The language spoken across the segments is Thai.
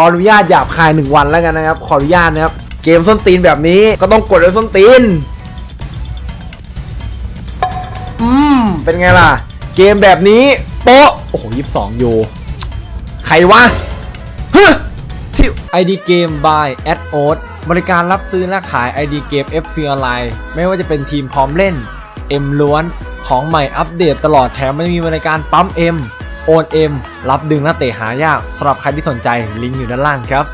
ออนุญาตหยาบคายหนึ่งวันแล้วกันนะครับ ขออนุญาตนะครับ เกมส้นตีนแบบนี้ก็ต้องกดด้วยส้นตีน อืม เป็นไงล่ะ เกมแบบนี้ โป๊ะ โอ้โหยี่สิบสองโย ใครวะฮะที่ ID Game by a d o d บริการรับซื้อและขาย ID Game FC ออนไลน์ไม่ว่าจะเป็นทีมพร้อมเล่น M ล้วน ของใหม่อัปเดตตลอดแถมไม่มีบริการปั๊ม M โอน M รับดึงนักเตะหายากสำหรับใครที่สนใจลิงก์อยู่ด้านล่างครับ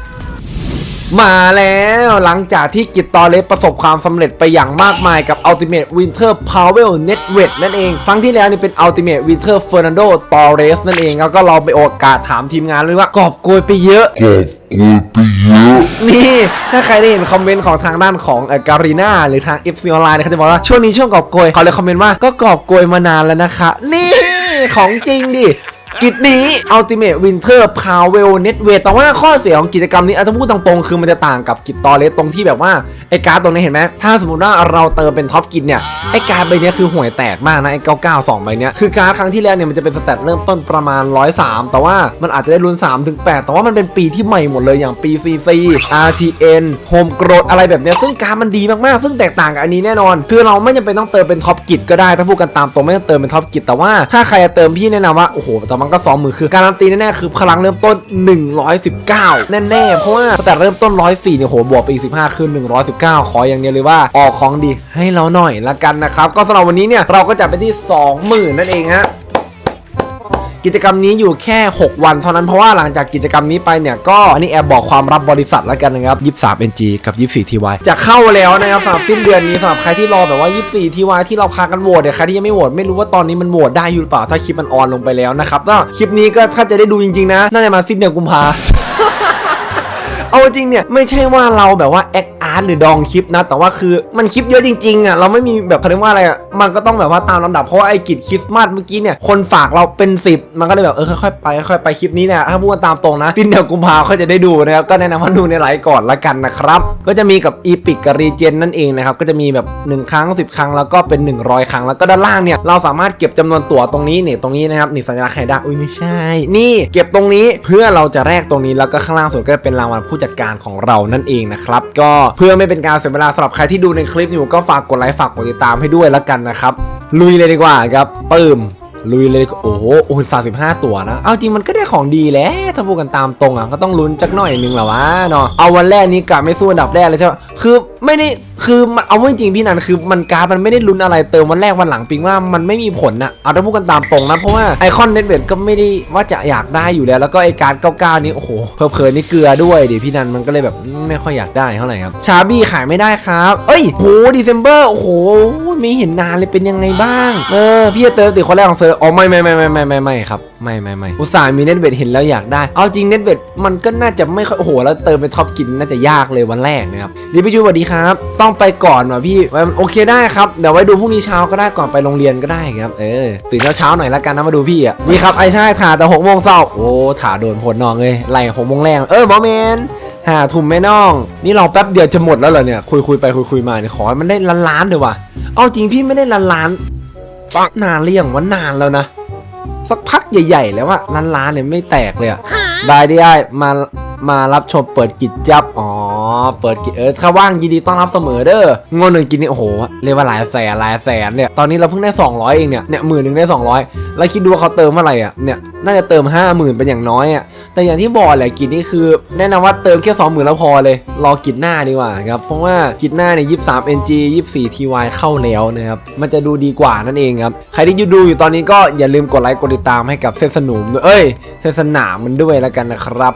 มาแล้วหลังจากที่กิตตอเลสประสบความสำเร็จไปอย่างมากมายกับ Ultimate Winter Pavel Nedved นั่นเอง ครั้งที่แล้วนี่เป็น Ultimate Winter Fernando Torres นั่นเอง แล้วก็เราไปโอกาสถามทีมงานเลยว่ากอบโกยไปเยอะกอบโกยไปเยอะนี่ ถ้าใครได้เห็นคอมเมนต์ของทางด้านของเอ่อการีนาหรือทาง FC ออนไลน์เนี่ยเขาจะบอกว่าช่วงนี้ช่วงกอบโกยเขาเลยคอมเมนต์ว่าก็กอบโกยมานานแล้วนะคะ นี่ของจริงดิ กิจนี้ Ultimate Winter Pavel Netway แต่ว่าข้อเสียของกิจกรรมนี้อาจจะพูดตรงๆคือมันจะต่างกับกิจตอเลสตรงที่แบบว่า ไอ้การ์ดตรงนี้เห็นไหม ถ้าสมมติว่าเราเติมเป็นท็อปกิจเนี่ย ไอ้การ์ดใบเนี้ยคือห่วยแตกมากนะ ไอ้992ใบเนี้ยคือการ์ดครั้งที่แล้วเนี่ยมันจะเป็นสแตทเริ่มต้นประมาณ 103 แต่ว่ามันอาจจะได้ลุ้น3ถึง8แต่ว่ามันเป็นปีที่ใหม่หมดเลยอย่างปี CC RTN Home Growth อะไรแบบเนี้ยซึ่งการ์ดมันดีมากๆ ซึ่งแตกต่างกับอันนี้แน่นอน คือเราไม่จำเป็นต้องเติมเป็นท็อปกิจก็ได้ถ้าพูดกันตามตรงไม่ต้องเติมเป็นท็อปกิจแต่ว่าถ้าใครจะเติมพี่แนะนำว่าโอ้โหแต่มันก็สองมือคือการันตีแน่ๆคือพลังเริ่มต้น 119 แน่ๆ เพราะว่าแต่เริ่มต้น 104เนี่ยโหบวกไปอีก15คือ119 ขออย่างเดียวเลยว่าออกของดีให้เราหน่อยละกันนะครับก็สำหรับวันนี้เนี่ยเราก็จะไปที่ 20,000 นั่นเองฮะ กิจกรรมนี้อยู่แค่ 6 วันเท่านั้นเพราะว่าหลังจากกิจกรรมนี้ไปเนี่ยก็อันนี้แอบบอกความรับบริษัทแล้วกันนะครับ23 NG กับ 24 TY จะเข้าแล้วนะครับสำหรับสิ้นเดือนนี้สำหรับใครที่รอแบบว่า 24 TY ที่เราพากันโหวตเนี่ยใครที่ยังไม่โหวตไม่รู้ว่าตอนนี้มันโหวตได้อยู่หรือเปล่าถ้าคลิปมันออนลงไปแล้วนะครับก็คลิปนี้ก็ถ้าจะได้ดูจริงๆนะน่าจะมาสิ้นเดือนกุมภาเอาจริงเนี่ยไม่ใช่ว่าเราแบบว่าแอคาร์ตหรือดองคลิปนะ แต่ว่าคือมันคลิปเยอะจริงๆอะเราไม่มีแบบเขาเรียกว่าอะไรอะมันก็ต้องแบบว่าตามลำดับเพราะว่าไอ้กิจคริสต์มาสเมื่อกี้เนี่ยคนฝากเราเป็น 10 มันก็เลยแบบเออค่อยๆไปค่อยๆไปคลิปนี้เนี่ยถ้าพูดตามตรงนะสิ้นเดือนกุมภาเขาจะได้ดูนะครับก็แนะนำว่าดูในไลฟ์ก่อนละกันนะครับก็จะมีกับอีพิกกับรีเจนนั่นเองนะครับก็จะมีแบบ1ครั้ง 10 ครั้งแล้วก็เป็น 100 ครั้งแล้วก็ด้านล่างเนี่ยเราสามารถเก็บจำนวนตั๋วตรงนี้เนี่ยตรงนี้นะครับนี่สัญลักษณ์ไฮด้าอุ้ยไม่ใช่ นี่เก็บตรงนี้เพื่อเราจะแลกตรงนี้แล้วก็ข้างล่างสุดก็จะเป็นรางวัลผู้จัดการของเรานั่นเองนะครับก็เพื่อไม่เป็นการเสียเวลาสำหรับใครที่ดูในคลิปอยู่ก็ฝากกดไลค์ฝากกดติดตามให้ด้วยแล้วกันนะครับลุยเลยดีกว่าครับปื้มลุยเลยโอ้โหโอ้ยสาสิบห้าตัวนะ เอาจริงมันก็ได้ของดีแหล้วถ้าพูดกันตามตรงอะก็ต้องลุ้นจักหน่อยนึงแหละวะเนาะเอาวันแรกนี้กะไม่สู้อันดับแรกเลยใช่ไหม คือไม่ได้คือมันเอาจริงๆพี่นันคือมันการดมันไม่ได้ลุ้นอะไรเติมวันแรกวันหลังปิงว่ามันไม่มีผลนะเอาถ้าพูดกันตามตรงนะเพราะว่าไอคอนเน็ตเวทก็ไม่ได้ว่าจะอยากได้อยู่แล้ว แล้วก็ไอการด99นี้โอ้โหเผลอๆนี่เกลือด้วยดิพี่นันมันก็เลยแบบไม่ค่อยอยากได้เท่าไหร่ครับชาบี้ขายไม่ได้ครับเอ้ยโหดีเซมเบอร์โอ้โหไม่เห็นนานเลยเป็นยังไงบ้างเออพี่จะเติมติดคนแรกของเซอร์อ๋อไม่ไม่ไม่ไม่ไม่ไม่ไม่ครับไม่ไม่ไม่อุตส่าห์มีเน็ตเวทเห็นแล้วอยากได้ เอาจริงเน็ตเวทมันก็น่าจะไม่ค่อยโอ้โหแล้วเติมเป็นท็อปกินน่าจะยากเลยวันแรกนะครับดีพี่จูสวัสดีครับ ต้องไปก่อนว่ะพี่โอเคได้ครับเดี๋ยวไว้ดูพรุ่งนี้เช้าก็ได้ก่อนไปโรงเรียนก็ได้ครับเออตื่นเช้าเช้าๆหน่อยละกันนะมาดูพี่อะนี่ครับไอ้ใช่ถ่าแต่หกโมงเช้าโอ้ถ่าโดนผลนองเลยไล่หกโมงแรงเออหมอเมนหาทุ่มแม่น้อง นี่เราแป๊บเดียวจะหมดแล้วเหรอเนี่ยคุยคุยไปคุยคุยมาเนี่ยขอให้มันได้ล้านล้านๆเดี๋ยวว่ะเอาจริงพี่ไม่ได้ล้านล้านปักนานเรียงว่านานแล้วนะ สักพักใหญ่ ๆ แล้วว่าล้านล้านๆเนี่ยไม่แตกเลยอะได้ได้ได้มา มารับชมเปิดกิจจับ อ๋อ เปิดกิจเออถ้าว่างยินดีต้อนรับเสมอเด้องวดหนึ่งกินนี่โอ้โห เรียกว่าหลายแสนหลายแสนเนี่ย ตอนนี้เราเพิ่งได้ 200 เองเนี่ย เนี่ยหมื่นหนึ่งได้ 200 แล้วคิดดูว่าเขาเติมเมื่อไหร่อะ เนี่ย น่าจะเติม 50,000 เป็นอย่างน้อยอะ แต่อย่างที่บอกแหละกิจนี่คือแนะนำว่าเติมแค่20,000แล้วพอเลย รอกิจหน้าดีกว่าครับ เพราะว่ากิจหน้าเนี่ย23 NG 24 TY เข้าแล้วนะครับ มันจะดูดีกว่านั่นเองครับ ใครที่ดูอยู่ตอนนี้ก็อย่าลืมกดไลค์กดติดตามให้กับเซนสนุมด้วยเอ้ยเซนสนามมันด้วยแล้วกันนะครับ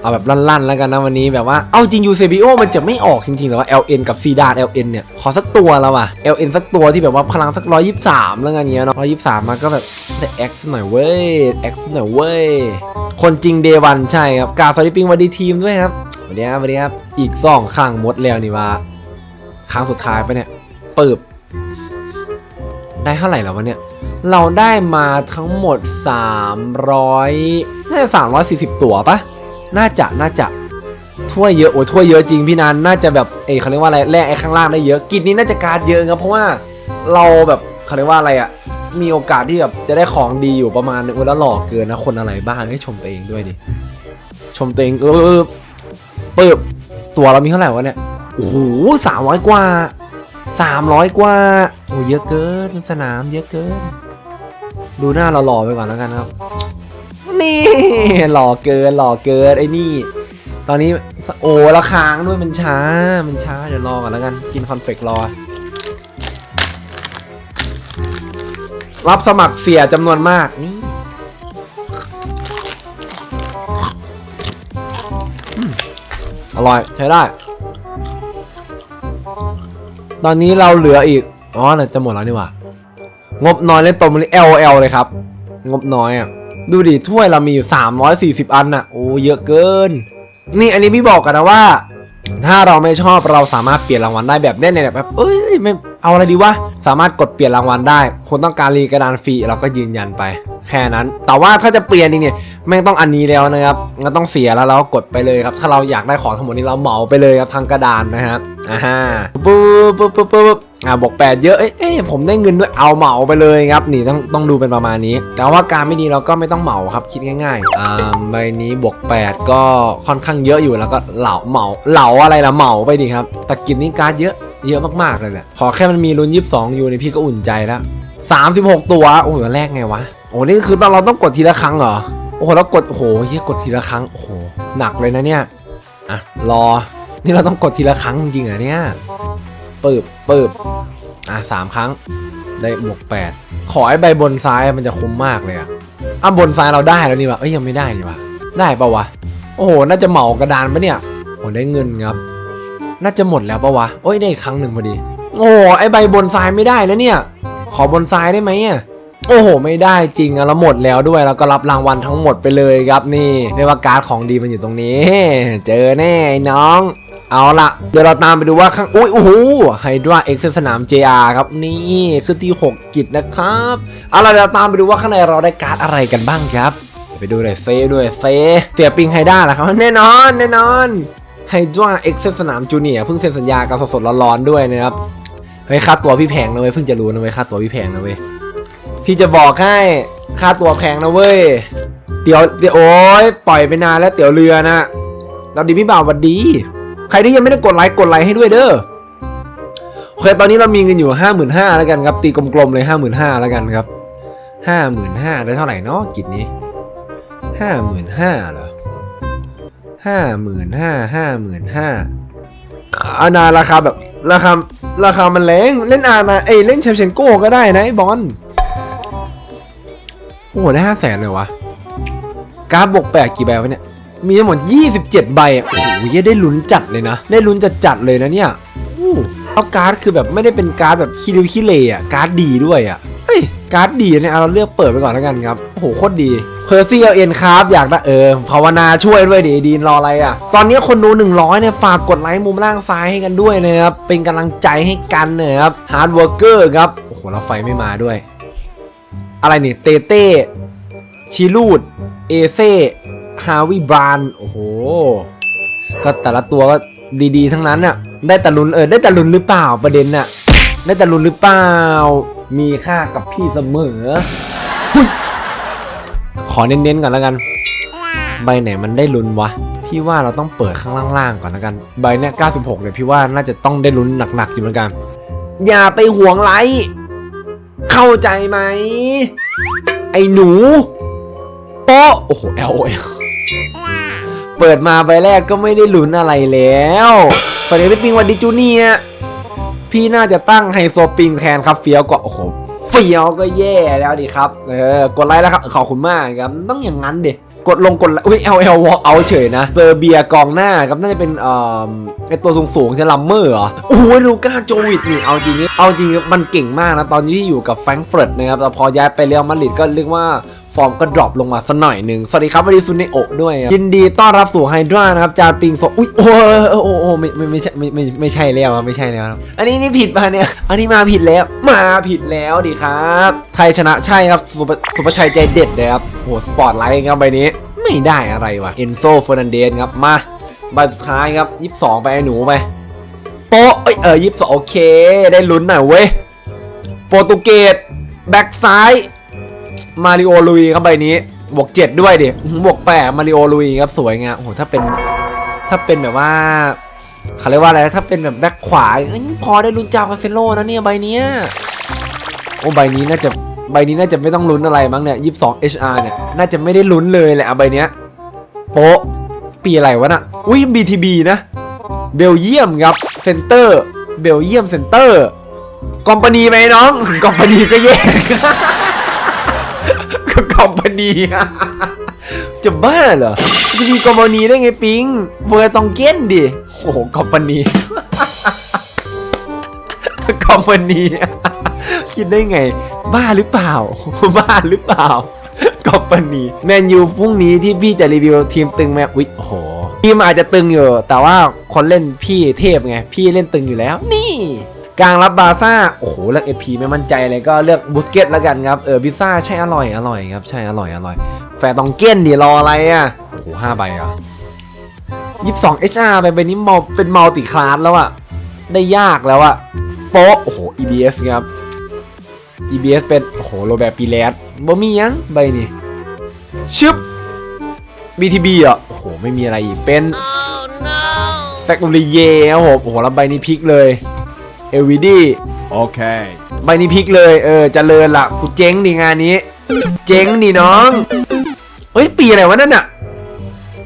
เอาแบบลั่นๆแล้วกันนะวันนี้แบบว่าเอาจริงยูเซบิโอมันจะไม่ออกจริงๆหรอว่า LN กับซีดาน LN เนี่ย ขอสักตัวแล้วว่ะ LN สักตัวที่แบบว่าพลังสัก123แล้วกันเงี้ยเนาะ123มันก็แบบได้ X หน่อยเว้ย X หน่อยเว้ยคนจริงเดวันใช่ครับกาสวัสดีปิงวัสดีทีมด้วยครับวัสดีครับวัสดีครับอีกสองครั้งหมดแล้วนี่ว่าครั้งสุดท้ายไปะเนี่ยเปิบได้เท่าไหร่แล้ววะเนี่ย เราได้มาทั้งหมด 300น่าจะ340 ตั๋วปะ น่าจะน่าจะถ้วยเยอะโอ้ยถ้วยเยอะจริงพี่นันน่าจะแบบเอยเขาเรียกว่าอะไรแลกไอ้ข้างล่างได้เยอะกินนี้น่าจะการเยอะครับเพราะว่าเราแบบเขาเรียกว่าอะไรอะมีโอกาสที่แบบจะได้ของดีอยู่ประมาณนึงเวลาหล่อเกินนะคนอะไรบ้างให้ชมตัวเองด้วยดิชมตัวเองเออเปิบตัวเรามีเท่าไหร่วะเนี่ยโอ้โหสามร้อยกว่าสามร้อยกว่าโอ้เยอะเกินสนามเยอะเกิน ดูหน้าเราหล่อไปก่อนแล้วกันครับ นี่หล่อเกินหล่อเกินไอ้นี่ ตอนนี้โอ้ละค้างด้วยมันช้า มันช้าเดี๋ยวรอก่อนแล้วกันกินคอนเฟกรอ รับสมัครเสียจำนวนมากนี่อร่อยใช้ได้ ตอนนี้เราเหลืออีก อ๋อเราจะหมดแล้วนี่หว่างบน้อยเล่นตมมัน LL เลยครับ งบน้อยอะ ดูดิถ้วยเรามีอยู่ 340 อันน่ะ โอ้เยอะเกิน นี่อันนี้พี่บอกกันนะว่า ถ้าเราไม่ชอบเราสามารถเปลี่ยนรางวัลได้แบบเน่นๆแบบเอ้ยไม่ เอาอะไรดีวะ สามารถกดเปลี่ยนรางวัลได้ คนต้องการรีกระดานฟรีเราก็ยืนยันไป แค่นั้น แต่ว่าถ้าจะเปลี่ยนอีกเนี่ยแม่งต้องอันนี้แล้วนะครับงั้นต้องเสียแล้วเรากดไปเลยครับ ถ้าเราอยากได้ของทั้งหมดนี้เราเหมาไปเลยครับทางกระดานนะครับอ่าฮะปุ๊บปุ๊บปุ๊บปุ๊บอ่าบอกแปดเยอะเอ้ยผมได้เงินด้วยเอาเหมาไปเลยครับนี่ต้องต้องดูเป็นประมาณนี้ แต่ว่าการไม่ดีเราก็ไม่ต้องเหมาครับคิดง่ายๆอ่าใบนี้บวกแปดก็ค่อนข้างเยอะอยู่แล้วก็เหลาเหมาเหลาอะไรล่ะเหมาไปดิครับแต่กินนี่การ์ดเยอะ เยอะมากๆเลยแหละขอแค่มันมีลุ้นยี่สิบสองอยู่ในพี่ก็อุ่นใจแล้วสามสิบหกตัว โอ้โหแรกไงวะ โอ้นี่คือตอนเราต้องกดทีละครั้งเหรอ โอ้โหแล้วกดโอ้โหเฮียกดทีละครั้ง โอ้โห หนักเลยนะเนี่ย อะ รอ นี่เราต้องกดทีละครั้งจริงๆเหรอเนี่ยปืบปืบอะสามครั้ง ได้บวกแปดขอไอ้ใบบนซ้ายมันจะคุ้มมากเลยอะอะบนซ้ายเราได้แล้วนี่วะเอ้ยยังไม่ได้นี่วะ ได้ปะวะ โอ้โห น่าจะเหมากระดานปะเนี่ยโอ้ได้เงินครับ น่าจะหมดแล้วปะวะ โอ้ยได้อีกครั้งหนึ่งพอดี โอ้โหไอใบบนซ้ายไม่ได้นะเนี่ย ขอบนซ้ายได้ไหมอะโอ้โห ไม่ได้จริงอะแล้วหมดแล้วด้วยแล้วก็รับรางวัลทั้งหมดไปเลยครับนี่เรียกว่าการ์ดของดีมันอยู่ตรงนี้ เจอแน่ไอ้น้อง เอาละเดี๋ยวเราตามไปดูว่าข้างอุ้ยโอ้โหไฮดราเอ็กซ์สนาม JR ครับนี่คือที่ 6 กิจนะครับเอาละเดี๋ยวตามไปดูว่าข้างในเราได้การ์ดอะไรกันบ้างครับไปดูเลยเซด้วยเซเสียปิงไฮด้าแหละครับแน่นอนแน่นอน ไฮดราเอ็กซ์สนามจูเนียร์เพิ่งเซ็นสัญญากันสดๆร้อนๆด้วยนะครับเฮ้ยค่าตัวพี่แพงนะเว้ยเพิ่งจะรู้นะเว้ยค่าตัวพี่แพงนะเว้ยพี่จะบอกให้ค่าตัวแพงนะเว้ยเตี๋ยวเดี๋ยวโอ้ยปล่อยไปนานแล้วเตี๋ยวเรือนะเราดีพี่บ่าววัดดี ใครที่ยังไม่ได้กดไลค์กดไลค์ให้ด้วยเด้อโอเคตอนนี้เรามีเงินอยู่ห้าหมื่นห้าแล้วกันครับตีกลมๆเลยห้าหมื่นห้าแล้วกันครับห้าหมื่นห้าได้เท่าไหร่เนาะกิจนี้ห้าหมื่นห้าเหรอ ห้าหมื่นห้าห้าหมื่นห้าอานาราคาแบบราคาราคามันแรงเล่นอานาเอ้ยเล่นเชฟเชนโก้ก็ได้นะไอ้บอลโอ้โหได้ห้าแสนเลยวะการ์ดบวกแปดกี่ใบวะเนี่ย มีทั้งหมด 27 ใบอะโอ้โหยได้ลุ้นจัดเลยนะ ได้ลุ้นจัดจัดเลยนะเนี่ยอู้เอาการ์ดคือแบบไม่ได้เป็นการ์ดแบบคิริวคิเลอะการ์ดดีด้วยอะเฮ้ย การ์ดดีเนี่ยเราเลือกเปิดไปก่อนแล้วกันครับโอ้โหโคตรดีเพอร์ซี่เอเอ็นครับอยากได้เออภาวนาช่วยด้วยดิดีนรออะไรอะ ตอนนี้คนดู 100เนี่ยฝากกดไลค์มุมล่างซ้ายให้กันด้วยนะครับ เป็นกำลังใจให้กันนะครับฮาร์ดเวิร์กเกอร์ครับ โอ้โหแล้วไฟไม่มาด้วย อะไรนี่เตเต้ชิลูด เอเซ่ฮาวิบรานโอ้โห ก็แต่ละตัวก็ดีๆ ทั้งนั้นน่ะได้แต่ลุนเออได้แต่ลุนหรือเปล่าประเด็นน่ะได้แต่ลุนหรือเปล่า มีค่ากับพี่เสมอ ขอเน้นๆก่อนแล้วกัน ใบไหนมันได้ลุ้นวะ พี่ว่าเราต้องเปิดข้างล่างๆก่อนแล้วกัน ใบเนี้ย96เนี่ยพี่ว่าน่าจะต้องได้ลุ้นหนักๆอยู่เหมือนกัน อย่าไปห่วงไลท์เข้าใจไหม ไอ้หนู โป๊ะ โอ้โห L O L เปิดมาใบแรกก็ไม่ได้ลุ้นอะไรแล้วสวัสดีพี่ปิงวันดีจูเนีย พี่น่าจะตั้งไฮโซปิงแทนครับเฟี้ยวกว่าโอ้โหเฟี้ยวก็แย่แล้วดิครับเออกดไลค์แล้วครับขอบคุณมากครับต้องอย่างนั้นดิกดลงกดอุ้ย L L walk out เฉยนะเซอร์เบียกองหน้าครับน่าจะเป็นเอ่อไอตัวสูงๆจะลัมเมอร์เหรอโอ้ยลูก้าโจวิดนี่เอาจริงๆเอาจริงมันเก่งมากนะ ตอนที่อยู่กับแฟรงก์เฟิร์ตนะครับแต่พอย้ายไปเรอัลมาดริดก็เรียกว่าฟอร์มก็ดรอปลงมาสักหน่อยหนึ่งสวัสดีครับวันนี้ซุนเนโอะด้วยยินดีต้อนรับสู่ไฮดรานะครับจานปิงโซอุ้ยโอ้โอ้โอ้ไม่ไม่ไม่ใช่ไม่ไม่ไม่ใช่แล้วครับไม่ใช่แล้วครับอันนี้นี่ผิดมาเนี่ย อันนี้มาผิดแล้วมาผิดแล้วดิครับ ไทยชนะใช่ครับสุภสุภชัยใจเด็ดเลยครับโหสปอร์ตไลท์ครับใบนี้ไม่ได้อะไรวะเอนโซเฟอร์นันเดสครับมาใบสุดท้ายครับยี่สิบสองไปไอ้หนูไปโปเอ้ยเออยี่สิบสองโอเค ได้ลุ้นหน่อยเว้ยโปรตุเกสแบ็กซ้าย มาริโอลุยครับใบนี้บวกเจ็ดด้วยดิบวกแปดมาริโอลุยครับสวยงามโอ้โหถ้าเป็นถ้าเป็นแบบว่าเขาเรียกว่าอะไรถ้าเป็นแบบแบ็คขวาเอ้ยพอได้ลุ้นจาวาเซโลนะเนี่ยใบเนี้ยโอ้ใบนี้น่าจะใบนี้น่าจะไม่ต้องลุ้นอะไรมั้งเนี่ย22 HR เนี่ยน่าจะไม่ได้ลุ้นเลยแหละใบเนี้ยโป๊ะปีอะไรวะน่ะอุ้ย BTB นะ เบลเยียมครับเซนเตอร์เบลเยียมเซนเตอร์กอมปานีไหมน้องกอมปานีก็แย่ ก็กอมปานีจะบ้าเหรอ จะมีกอมปานีได้ไงปิงเวอร์ตองเก้นดิ โอ้โหกอมปานีกอมปานีคิดได้ไง บ้าหรือเปล่า บ้าหรือเปล่ากอมปานีแมนยูพรุ่งนี้ที่พี่จะรีวิวทีมตึงแมอุ๊ยโอ้โหทีมอาจจะตึงอยู่ แต่ว่าคนเล่นพี่เทพไง พี่เล่นตึงอยู่แล้ว นี่ กลางรับบาซ่าโอ้โหเลือกเอพีไม่มั่นใจเลยก็เลือกบุสเกตแล้วกันครับเออบิซ่าใช่อร่อยอร่อยครับใช่อร่อยอร่อยแฟร์ตองเก้นดิรออะไรอะโอ้โหห้าใบอะยี่สิบสองเอชอาร์ไปไปนี้มอเป็นมัลติคลาสแล้วอะได้ยากแล้วอะโป๊ะโอ้โห EBS ครับ EBS เป็นโอ้โหโรแบร์ปีแลสบ่มียังใบนี้ชึบ BTB อะโอ้โหไม่มีอะไรอีกเป็นแซกโนลีเย่ครับผมโอ้โหแล้วใบนี้พลิกเลย LVD Okay. ใบนี้พลิกเลยเออเจริญละกูเจ๊งดีงานนี้ เจ๊งดิน้องเฮ้ยปีอะไรวะนั่นอะ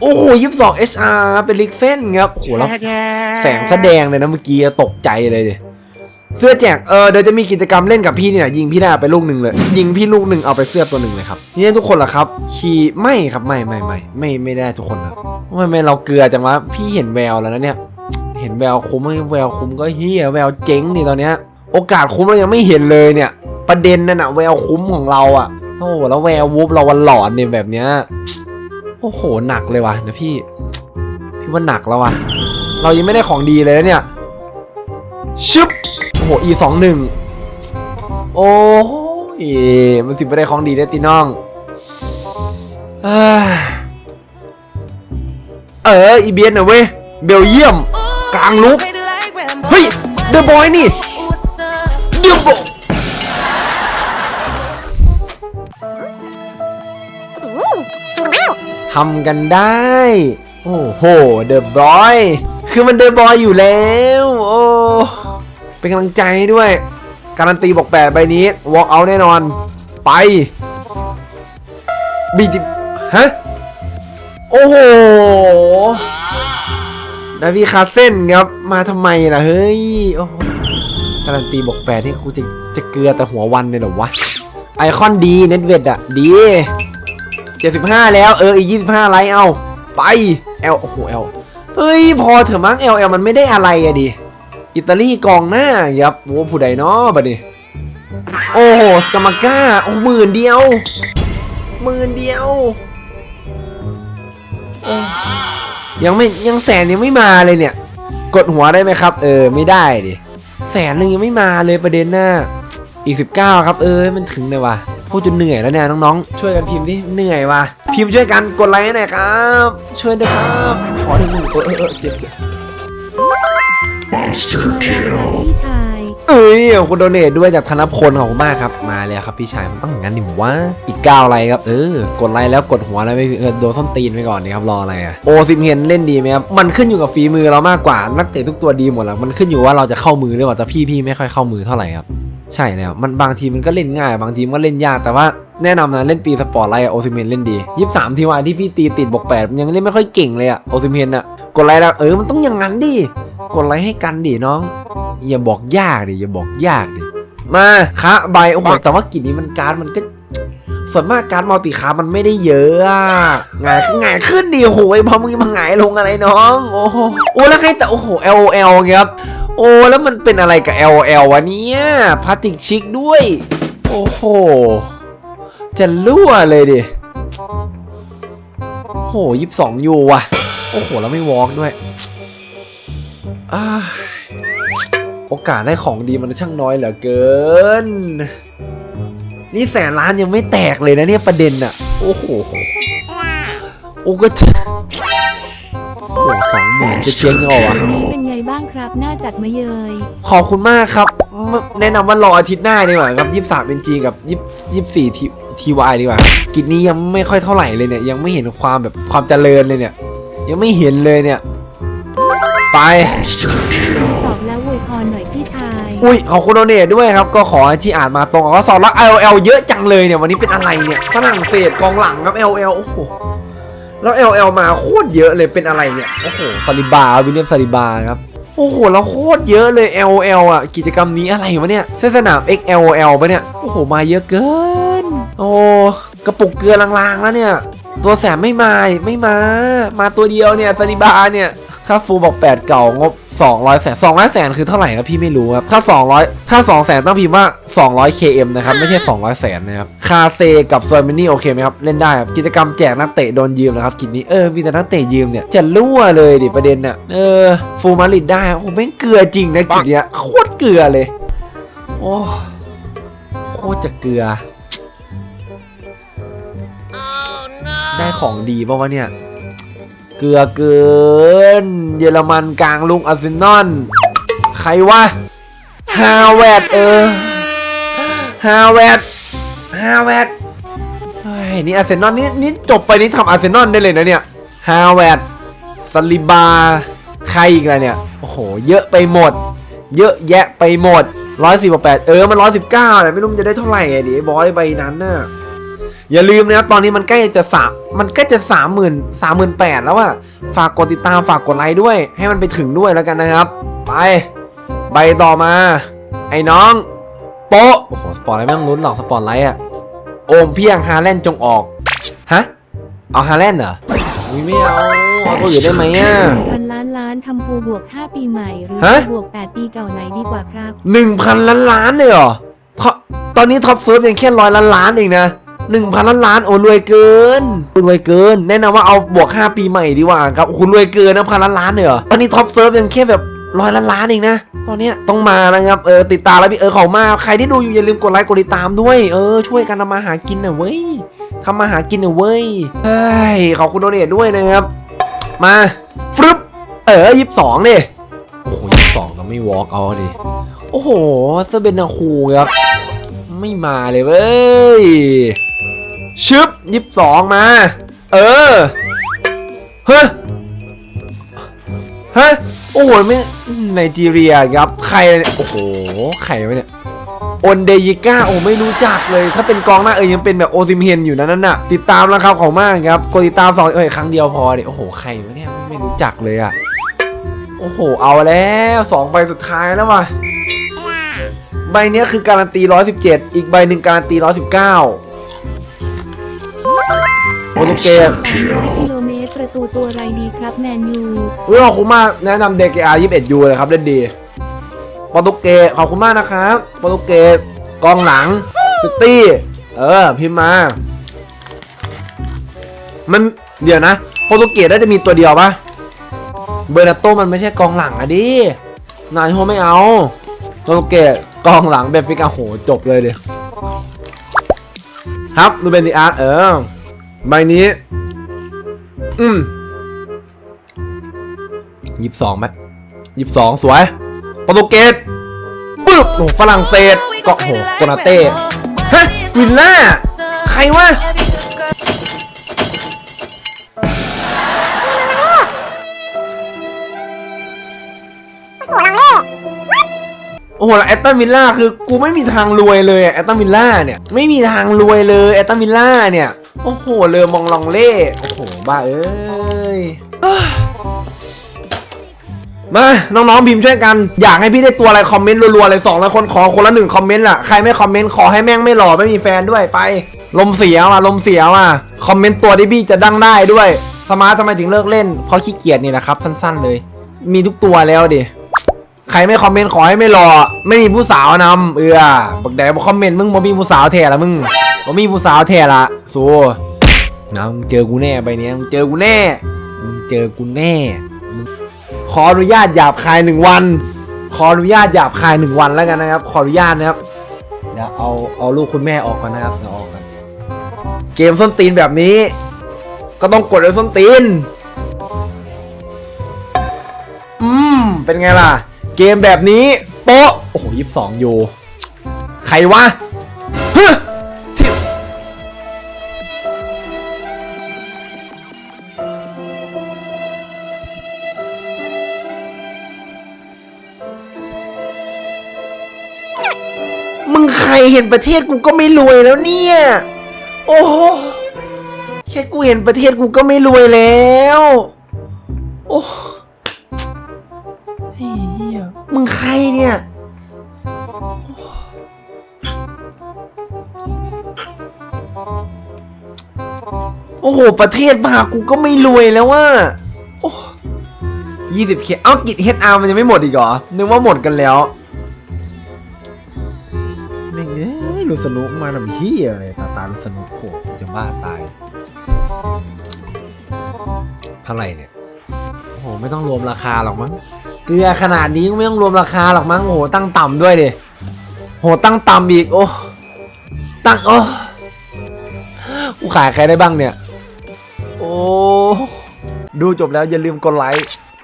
โอ้โหยี่สิบสอง HR เป็นลิกเส้นครับโอ้โหแล้วแสงแสดงเลยนะเมื่อกี้ตกใจเลยดิเสื้อแจกเออเดี๋ยวจะมีกิจกรรมเล่นกับพี่เนี่ยยิงพี่ได้ไปลูกหนึ่งเลย ยิงพี่ลูกหนึ่งเอาไปเสื้อตัวหนึ่งเลยครับนี่ได้ทุกคนเหรอครับขี่ไม่ครับไม่ไม่ไม่ไม่ไม่ได้ทุกคนครับไม่ไม่เราเกลือจังวะพี่เห็นแววแล้วนะเนี่ย เห็นแววคุ้มไหมแววคุ้มก็เฮียแววเจ๊งนี่ตอนเนี้ย โอกาสคุ้มเรายังไม่เห็นเลยเนี่ย ประเด็นนั่นอะแววคุ้มของเราอะโอ้โหแล้วแวววูฟเราวันหลอนเนี่ยแบบเนี้ยโอ้โหหนักเลยว่ะนะพี่ พี่ว่าหนักแล้วว่ะ เรายังไม่ได้ของดีเลยนะเนี่ยชึบโอ้โห e สองหนึ่งโอ้ยมันสิไม่ได้ของดีได้ตีน้องเอ้ยเออ e b s นะเว้ยเบลเยียม กลางลุกเฮ้ยเดอะบอยนี่เดอะบอยทำกันได้ โอ้โหเดอะบอยคือมันเดอะบอยอยู่แล้ว โอ้เป็นกำลังใจด้วย การันตีบอกแปดใบนี้วอล์กเอาแน่นอน ไปบีจิฮะ โอ้โห ดาวีคาเซนครับ มาทำไมล่ะ เฮ้ย โอ้การันตีบอกแปดนี่กูจะจะเกลือแต่หัววันเลยเหรอวะ ไอคอนดี เน็ตเวดอะดี 75 แล้ว เออ อีก 25 ไลท์เอา ไป เอล โอ้โห เอล เฮ้ย พอเถอะมั้งเอลเอลมันไม่ได้อะไรอะดิ อิตาลีกองหน้ายับโว้ผู้ใดเนาะบัดนี้ โอ้โห สกามาก้า โอ้หมื่นเดียวหมื่นเดียวโอ้ ยังไม่ยังแสนยังไม่มาเลยเนี่ย กดหัวได้ไหมครับ เออไม่ได้ดิแสนหนึ่งยังไม่มาเลยประเด็นหน้าอีก 19 ครับ เออมันถึงเลยว่ะพูดจนเหนื่อยแล้วเนี่ยน้องๆ ช่วยกันพิมพ์ดิเหนื่อยว่ะพิมพ์ช่วยกันกดไลค์ให้หน่อยครับ ช่วยด้วยครับขอหนึ่งหนึ่งเออเออเออเจ็บเจ็บ Monster มาแล้ว kill. เอ้ยขอบคุณโดเนทด้วยจากธนพลขอบคุณมากครับ มาเลยครับพี่ชายมันต้องอย่างนั้นดิวะอีก9ไลค์ครับเออกดไลค์แล้วกดหัวแล้วไม่โดนส้นตีนไปก่อนนี่ครับรออะไรอะโอซิมเฮนเล่นดีไหมครับมันขึ้นอยู่กับฝีมือเรามากกว่านักเตะทุกตัวดีหมดแล้วมันขึ้นอยู่ว่าเราจะเข้ามือหรือเปล่าแต่พี่พี่ไม่ค่อยเข้ามือเท่าไหร่ครับใช่แล้วมันบางทีมันก็เล่นง่าย บางทีมันก็เล่นยากแต่ว่าแนะนำนะเล่นปีสปอร์ตไลท์โอซิเมนเล่นดียี่สามทีวันที่พี่ตีติดบวกแปดยังเล่นไม่ค่อยเก่งเลยอะโอซิเมนอะกดไลค์แล้วเออมันต้องอย่างนั้นดิกดไลค์ให้กันดิน้อง อย่าบอกยากดิอย่าบอกยากดิมาคะใบโอ้โหแต่ว่ากินนี้มันการ์ดมันก็ส่วนมากการ์ดมัลติคาร์มันไม่ได้เยอะอะหงายขึ้นหงายขึ้นดิโอ้โหพอมึงมาหงายลงอะไรน้อง โอ้โหโอ้แล้วใครแต่โอ้โห L O L ครับ โอ้แล้วมันเป็นอะไรกับ L O L วะเนี่ยพลาสติกชิกด้วย โอ้โห จะรั่วเลยดิ โอ้โหยี่สิบสองยูว่ะ โอ้โห แล้วไม่วอล์กด้วยอ้าย โอกาสได้ของดีมันช่างน้อยเหลือเกิน นี่แสนล้านยังไม่แตกเลยนะเนี่ยประเด็นอะโอ้โหโอ้ก็จะโอ้โหสองหมื่นจะเจ๊งเอาวะเป็นไงบ้างครับหน้าจัดมาเยย ขอบคุณมากครับมแนะนำว่ารออาทิตย์หน้าดีกว่าครับยี่สามเป็นจีกับยี่ยี่สี่ทีทีวายดีกว่า กิจนี้ยังไม่ค่อยเท่าไหร่เลยเนี่ย ยังไม่เห็นความแบบความเจริญเลยเนี่ย ยังไม่เห็นเลยเนี่ย ไป อุ้ยขอบคุณโดเนทด้วยครับ ก็ขอที่อ่านมาตรงกับว่าสอบแล้ว LL เยอะจังเลยเนี่ย วันนี้เป็นอะไรเนี่ย ฝรั่งเศสกองหลังครับ LL โอ้โห แล้ว LL มาโคตรเยอะเลยเป็นอะไรเนี่ย โอ้โหซาลิบา วิลเลียมซาลิบาครับโอ้โหแล้วโคตรเยอะเลย LL อะ กิจกรรมนี้อะไรวะเนี่ยเส้นสนาม XLL ปะเนี่ย โอ้โห มาเยอะเกิน โอ้กระปุกเกลือลางๆแล้วเนี่ย ตัวแสบไม่มา ไม่มา มาตัวเดียวเนี่ยซาลิบาเนี่ย ค่าฟูบอก 8 เก่างบ 200แสน200แสนคือเท่าไหร่ครับพี่ไม่รู้ครับ ถ้า 200 ถ้า2แสนต้องพิมพ์ว่า 200 KM นะครับ ไม่ใช่ 200แสนนะครับ คาเซกับซอยมินี่โอเคไหมครับ เล่นได้ครับ กิจกรรมแจกนักเตะโดนยืมนะครับกิจนี้เออ มีแต่นักเตะยืมเนี่ย จะรั่วเลยดิประเด็นน่ะเออ ฟูมาริดได้โอ้โหแม่งเกลือจริงนะกิจเนี้ยโคตรเกลือเลย โอ้โคตรจะเกลือ ได้ของดีป่าวะเนี่ย เกลือเกิน เยอรมันกลางลุงอาร์เซนอลใครวะฮาวเวดเออฮาวเวดฮาวเวดเฮ้ยนี่อาร์เซนอลนี่นี่จบไปนี่ทำอาร์เซนอลได้เลยนะเนี่ยฮาวเวดสลิบา ใครอีกล่ะเนี่ย โอ้โห เยอะไปหมด เยอะแยะไปหมดร้อยสิบแปดเออ มันร้อยสิบเก้าแหละไม่รู้มันจะได้เท่าไหร่อะดิบอยใบนั้นน่ะ อย่าลืมนะครับตอนนี้มันใกล้จะสามมันใกล้จะสามหมื่นสามหมื่นแปดแล้วอะฝากกดติดตามฝากกดไลค์ด้วย ให้มันไปถึงด้วยแล้วกันนะครับ ไปใบต่อมา ไอ้น้องโป๊ะโอ้โหสปอร์ตไลท์ไม่ต้องลุ้นหรอกสปอร์ตไลท์อะโอมเพียงฮาแลนด์จงออกฮะเอาฮาแลนด์เหรออุ้ยไม่เอาเอาตัวอื่นได้ไหมอะพันล้านล้านทำปูบวก 5 ปีใหม่ หรือฮะ บวก 8 ปีเก่าไหนดีกว่าครับ หนึ่งพันล้านล้านเลยเหรอท็อปตอนนี้ท็อปเซิร์ฟยังแค่ร้อยล้านล้านเองนะ หนึ่งพันล้านล้านโอ้รวยเกินรวยเกิน แนะนำว่าเอาบวกห้าปีใหม่ดีกว่าครับโอ้โหรวยเกินนะพันล้านล้านเลยเหรอตอนนี้ท็อปเซิร์ฟยังแค่แบบร้อยล้านล้านเองนะตอนเนี้ยต้องมานะครับเออติดตามแล้วพี่เออของมาใครที่ดูอยู่อย่าลืมกดไลค์กดติดตามด้วย เออช่วยกันทำมาหากินหน่อยเว้ยทำมาหากินหน่อยเว้ยเฮ้ยขอบคุณโดเนทด้วยนะครับมาฟรึบเออยี่สิบสองดิโอ้โหยี่สิบสองก็ไม่วอล์กเอาดิโอ้โหเซเบนนาคูครับไม่มาเลยเว้ย ชึบยิบสองมา เออ เฮ้ยเฮ้ยโอ้โหไม่ไนจีเรียครับ ใครเนี่ยโอ้โห ใครวะเนี่ยโอนเดยิก้าโอ้ไม่รู้จักเลย ถ้าเป็นกองหน้าเออยังเป็นแบบโอซิมเฮนอยู่นะนั่นน่ะ ติดตามแล้วครับของมากครับกดติดตามสองเอ้ยครั้งเดียวพอดิโอ้โห ใครวะเนี่ยไม่รู้จักเลยอะ โอ้โห เอาแล้วสองใบสุดท้ายแล้วว่ะใบเนี้ยคือการันตี 117 อีกใบหนึ่งการันตี 119 โปรตุเกส300กิโลเมตรประตูตัวอะไรดีครับแมนยูเฮ้ยขอบคุณมากแนะนำเดกอา21ยูเลยครับเล่นดีโปรตุเกสขอบคุณมากนะครับโปรตุเกสกองหลังซิตี้เออพิมพ์มา มันเดี๋ยวนะโปรตุเกสน่าจะมีตัวเดียวปะเบอร์นาโตมันไม่ใช่กองหลังอะดินายโฮไม่เอาโปรตุเกสกองหลังแบบฟิกาโหจบเลยเดียครับดูเบนดิอาร์ตเออ ใบนี้ อืมยี่สิบสองไหมยี่สิบสองสวยโปรตุเกสปึ๊บโอ้โหฝรั่งเศสเกาะโหโกนาเต้ฮะวิลล่า ใครวะโอ้โหแล้วแอตตันวิลล่าคือกูไม่มีทางรวยเลยแอตตันวิลล่าเนี่ย ไม่มีทางรวยเลยแอตตันวิลล่าเนี่ย โอ้โหเรือมองลองเล่โอ้โหบ้าเอ้ยมาน้องๆพิมพ์ช่วยกัน อยากให้พี่ได้ตัวอะไรคอมเมนต์รัวๆเลยสองร้อยคนขอคนละหนึ่งคอมเมนต์ล่ะใครไม่คอมเมนต์ขอให้แม่งไม่หล่อไม่มีแฟนด้วยไป ลมเสียว่ะลมเสียว่ะคอมเมนต์ตัวที่พี่จะดังได้ด้วยสมาร์ททำไมถึงเลิกเล่นเพราะขี้เกียจนี่แหละครับ สั้นๆเลย มีทุกตัวแล้วดิใครไม่คอมเมนต์ขอให้ไม่รอไม่มีผู้สาวนำเออบักแดบอกคอมเมนต์มึงบ่มีผู้สาวแท้ละมึง บ่มีผู้สาวแท้ละสู้นะมึงเจอกูแน่ใบเนี้ยมึงเจอกูแน่มึงเจอกูแน่ ขออนุญาตหยาบคายหนึ่งวัน ขออนุญาตหยาบคายหนึ่งวันแล้วกันนะครับ ขออนุญาตนะครับเดี๋ยวเอาเอาลูกคุณแม่ออกก่อนนะครับเอาออกกันเกมส้นตีนแบบนี้ ก็ต้องกดด้วยส้นตีนอืมเป็นไงล่ะ เกมแบบนี้โป๊ะโอ้โหยี่สิบสองยูใครวะฮึที่ เห็นประเทศกูก็ไม่รวยแล้วเนี่ย โอ้โหแค่กูเห็นประเทศกูก็ไม่รวยแล้ว โอ้ไอ้เหี้ยมึงใครเนี่ยโอ้โห ประเทศมากูก็ไม่รวยแล้วว่ายี่สิบเคเอ้ากิจเฮดอาร์มันยังไม่หมดอีกเหรอ นึกว่าหมดกันแล้ว ลูสนุกมาทำเฮียอะไรตาตาลูสนุกโหกูจะบ้าตาย เท่าไหร่เนี่ย โอ้โห ไม่ต้องรวมราคาหรอกมั้ง เกลือขนาดนี้ก็ไม่ต้องรวมราคาหรอกมั้ง โอ้โห ตั้งต่ำด้วยดิ โห ตั้งต่ำอีก โอ้ ตั้ง โอ้กูขายใครได้บ้างเนี่ย โอ้ ดูจบแล้วอย่าลืมกดไลค์